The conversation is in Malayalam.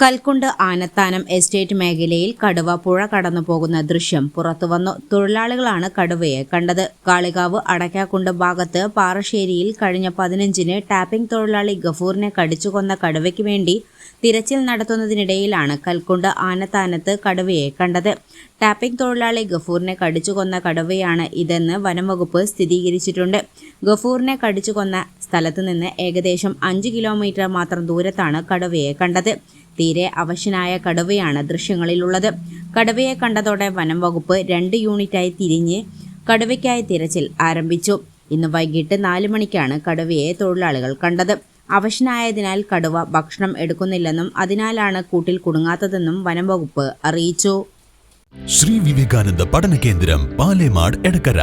കൽക്കുണ്ട് ആനത്താനം എസ്റ്റേറ്റ് മേഖലയിൽ കടുവ പുഴ കടന്നു പോകുന്ന ദൃശ്യം പുറത്തുവന്നു. തൊഴിലാളികളാണ് കടുവയെ കണ്ടത്. കാളികാവ് അടയ്ക്കാക്കുണ്ട് ഭാഗത്ത് പാറശ്ശേരിയിൽ കഴിഞ്ഞ പതിനഞ്ചിന് ടാപ്പിംഗ് തൊഴിലാളി ഗഫൂറിനെ കടിച്ചുകൊന്ന കടുവയ്ക്ക് വേണ്ടി തിരച്ചിൽ നടത്തുന്നതിനിടയിലാണ് കൽക്കുണ്ട് ആനത്താനത്ത് കടുവയെ കണ്ടത്. ടാപ്പിംഗ് തൊഴിലാളി ഗഫൂറിനെ കടിച്ചുകൊന്ന കടുവയാണ് ഇതെന്ന് വനംവകുപ്പ് സ്ഥിരീകരിച്ചിട്ടുണ്ട്. ഗഫൂറിനെ കടിച്ചുകൊന്ന സ്ഥലത്ത് നിന്ന് ഏകദേശം അഞ്ച് കിലോമീറ്റർ മാത്രം ദൂരത്താണ് കടുവയെ കണ്ടത്. തീരെ അവശനായ കടുവയാണ് ദൃശ്യങ്ങളിലുള്ളത്. കടുവയെ കണ്ടതോടെ വനം വകുപ്പ് രണ്ട് യൂണിറ്റായി തിരിഞ്ഞ് കടുവയ്ക്കായി തിരച്ചിൽ ആരംഭിച്ചു. ഇന്ന് വൈകിട്ട് നാല് മണിക്കാണ് കടുവയെ തൊഴിലാളികൾ കണ്ടത്. അവശനായതിനാൽ കടുവ ഭക്ഷണം എടുക്കുന്നില്ലെന്നും അതിനാലാണ് കൂട്ടിൽ കുടുങ്ങാത്തതെന്നും വനം വകുപ്പ് അറിയിച്ചു. ശ്രീ വിവേകാനന്ദ പഠന കേന്ദ്രം പാലേമാട് എടക്കര.